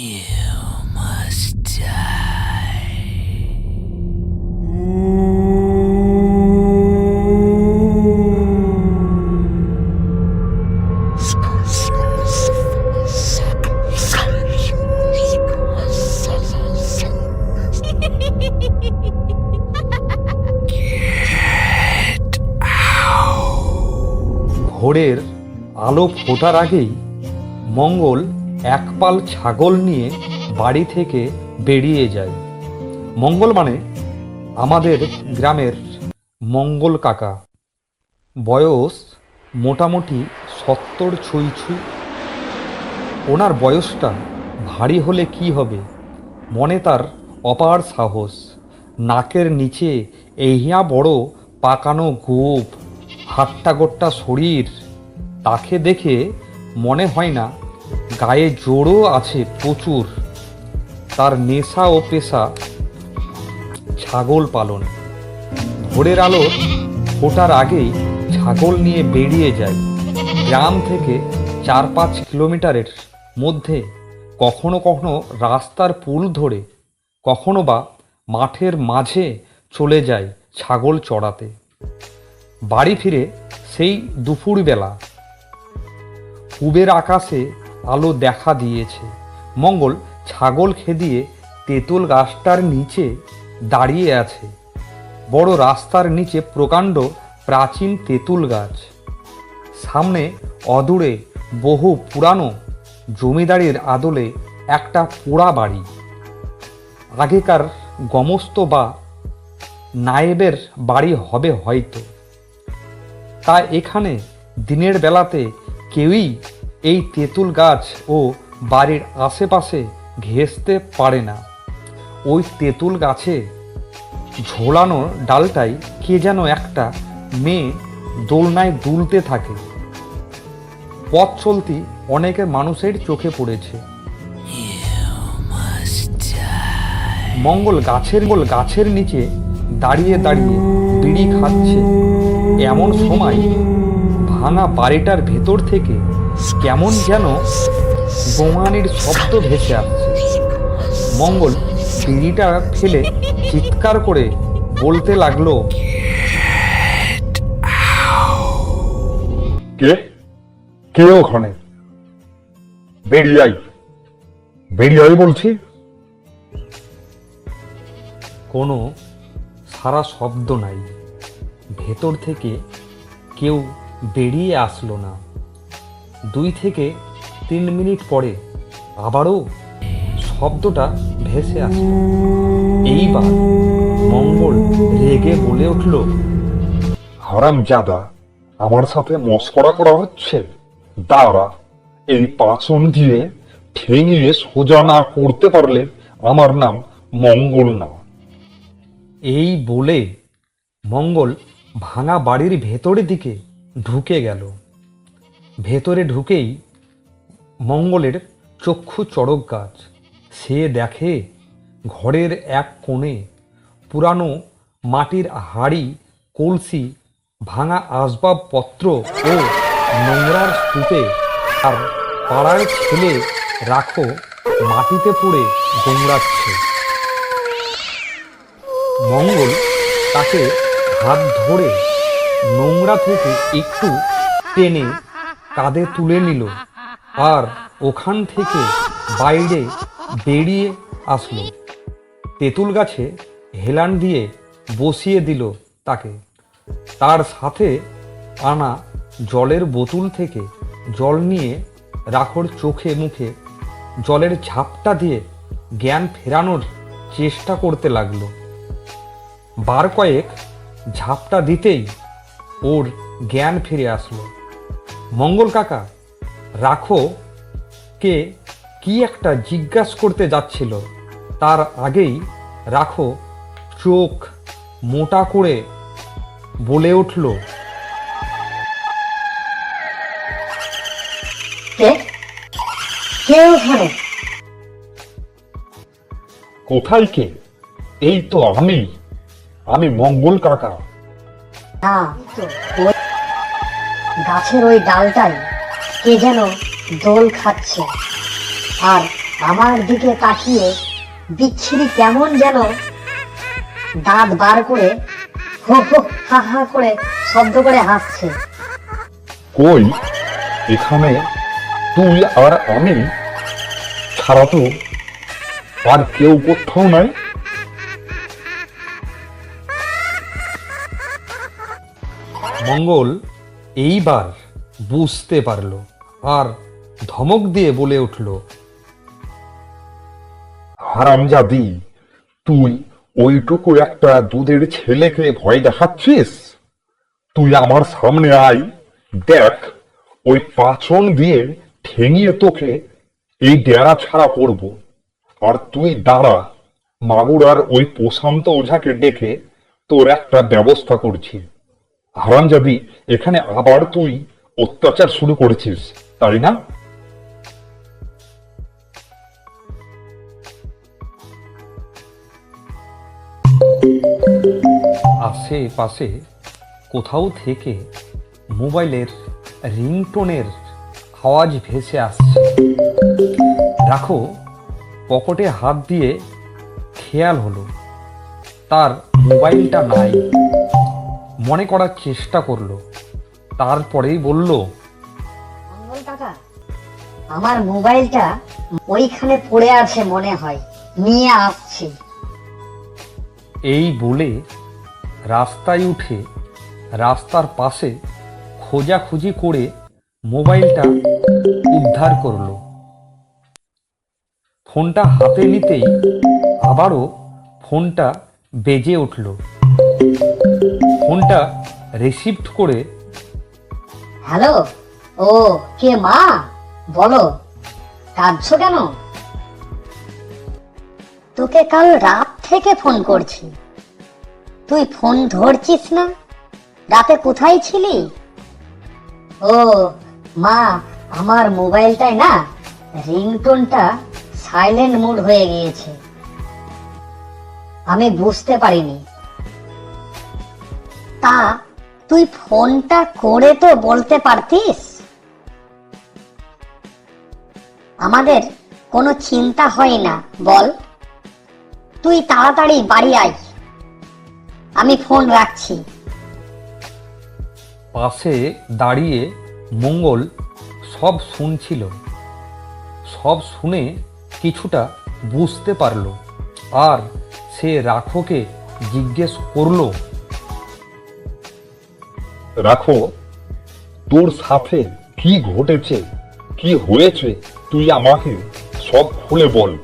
ভোরের আলো ফোটার আগেই মঙ্গল এক পাল ছাগল নিয়ে বাড়ি থেকে বেরিয়ে যায়। মঙ্গল মানে আমাদের গ্রামের মঙ্গল কাকা। বয়স মোটামুটি সত্তর ছুঁই ওনার বয়সটা ভারী হলে কি হবে? মনে তার অপার সাহস। নাকের নিচে এহিয়া বড় পাকানো গোপ হাট্টা গোট্টা শরীর, তাকে দেখে মনে হয় না গায়ে জোরও আছে প্রচুর। তার নেশা ও পেশা ছাগল পালন। ভোরের আলো ফোটার আগেই ছাগল নিয়ে বেরিয়ে যায়। গ্রাম থেকে চার পাঁচ কিলোমিটারের মধ্যে কখনো কখনো রাস্তার পুল ধরে, কখনো বা মাঠের মাঝে চলে যায় ছাগল চড়াতে। বাড়ি ফিরে সেই দুপুরবেলা। পূবের আকাশে আলো দেখা দিয়েছে। মঙ্গল ছাগল খেদিয়ে তেঁতুল গাছটার নিচে দাঁড়িয়ে আছে। বড় রাস্তার নিচে প্রকাণ্ড প্রাচীন তেঁতুল গাছ। সামনে অদূরে বহু পুরানো জমিদারির আদলে একটা পোড়া বাড়ি। আগেকার গমস্ত বা নায়েবের বাড়ি হবে হয়তো। তা এখানে দিনের বেলাতে কেউই এই তেঁতুল গাছ ও বাড়ির আশেপাশে ঘেঁষতে পারে না। ওই তেঁতুল গাছে ঝোলানো ডালটাই কে যেন একটা মেয়ে দোলনায় দুলতে থাকে। পথ চলতি অনেকের মানুষের চোখে পড়েছে। মঙ্গল গাছের গোল গাছের নিচে দাঁড়িয়ে দাঁড়িয়ে বিড়ি খাচ্ছে। এমন সময় ভাঙা বাড়িটার ভেতর থেকে কেমন যেন গোমানির শব্দ ভেসে আসছে। মঙ্গল বিড়িটা ফেলে চিৎকার করে বলতে লাগল কে? কে ওখানে? বেরিয়ে আই বেরিয়ে আই বলছি? কোনো সারা শব্দ নাই। ভেতর থেকে কেউ বেরিয়ে আসলো না। দুই থেকে তিন মিনিট পরে আবারও শব্দটা ভেসে আসলো। এইবার মঙ্গল রেগে বলে উঠল হারাম জাদা আমার সাথে মস্করা করা হচ্ছে। দাঁড়া এই পাচন দিয়ে ঠেঙিয়ে সোজা না করতে পারলে আমার নাম মঙ্গল না। এই বলে মঙ্গল ভাঙা বাড়ির ভেতরের দিকে ঢুকে গেল। ভেতরে ঢুকেই মঙ্গলের চক্ষু চড়ক গাছ। সে দেখে ঘরের এক কোণে পুরানো মাটির হাড়ি, কলসি, ভাঙা আসবাবপত্র ও নোংরার স্তূপে আর পাড়ায় ছেলে রাখো মাটিতে পড়ে দৌড়াচ্ছে মঙ্গল তাকে হাত ধরে নোংরা থেকে একটু টেনে কাঁধে তুলে নিল আর ওখান থেকে বাইরে বেরিয়ে আসলো। তেঁতুল গাছে হেলান দিয়ে বসিয়ে দিল তাকে। তার সাথে আনা জলের বোতল থেকে জল নিয়ে রাখোর চোখে মুখে জলের ঝাপটা দিয়ে জ্ঞান ফেরানোর চেষ্টা করতে লাগল। বার কয়েক ঝাপটা দিতেই ওর জ্ঞান ফিরে আসলো। মঙ্গল কাকা রাখো কে কি একটা জিজ্ঞাস করতে যাচ্ছিল তার আগেই রাখো চোখ মোটা করে বলে উঠল। কে? কে কোথায় কে? এই তো আমি আমি মঙ্গল কাকা। গাছের ওই ডালটাই কে যেন দোল খাচ্ছে। আর আমার দিকে তাকিয়ে বিচ্ছিরি কেমন যেন দাঁত বার করে হো হো হা হা করে শব্দ করে হাসছে। কই? এখানে তুই আর আমি ছাড়া তো আর কেউ কোথাও নাই। মঙ্গল এইবার বুঝতে পারল আর ধমক দিয়ে বলে উঠল, হারামজাদি, তুই ওইটুকু একটা দুধের ছেলেকে ভয় দেখাচ্ছিস? তুই আমার সামনে আয়, দেখ, ওই পাচন দিয়ে ঠেঙিয়ে তোকে এই ডেরা ছাড়া করব। আর তুই দাঁড়া মাগুর আর ওই প্রশান্ত ওঝাকে ডেকে তোর একটা ব্যবস্থা করছি। হারামজাদি, এখানে আবার তুই অত্যাচার শুরু করেছিস, তাই না? আশেপাশে কোথাও থেকে মোবাইলের রিংটোনের আওয়াজ ভেসে আসছে। রাখো পকেটে হাত দিয়ে খেয়াল হলো, তার মোবাইলটা নাই। মনে করার চেষ্টা করল। তারপরেই বলল মঙ্গল কাকা আমার মোবাইলটা ওইখানে পড়ে আছে মনে হয় নিয়ে আসছি। এই বলে রাস্তায় উঠে রাস্তার পাশে খোঁজাখুঁজি করে মোবাইলটা উদ্ধার করল। ফোনটা হাতে নিতেই আবারও ফোনটা বেজে উঠল। ফোনটা রিসিভড করে হ্যালো? ও, কে মা? বলো। কাঁদছো কেন? তোকে কাল রাত থেকে ফোন করছি। তুই ফোন ধরছিস না? রাতে কোথায় ছিলি? ও, মা, আমার মোবাইলটায় না রিংটোনটা সাইলেন্ট মুড হয়ে গিয়েছে। আমি বুঝতে পারিনি। তা, তুই ফোনটা করে তো বলতে পারতিস? আমাদের কোনো চিন্তা হয় না, বল। তুই তাড়াতাড়ি বাড়ি আয়। আমি ফোন রাখছি। পাশে দাঁড়িয়ে মঙ্গল সব শুনছিল। সব শুনে কিছুটা বুঝতে পারল। আর সে রাখোকে জিজ্ঞেস করল রাখো। তোর সাথে কি ঘটেছে, কি হয়েছে, তুই আমাকে সব খুলে বল।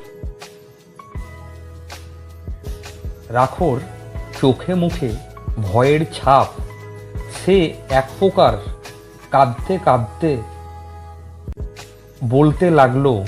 রাখোর চোখে মুখে ভয়ের ছাপ, সে এক প্রকার কাঁদতে কাঁদতে বলতে লাগল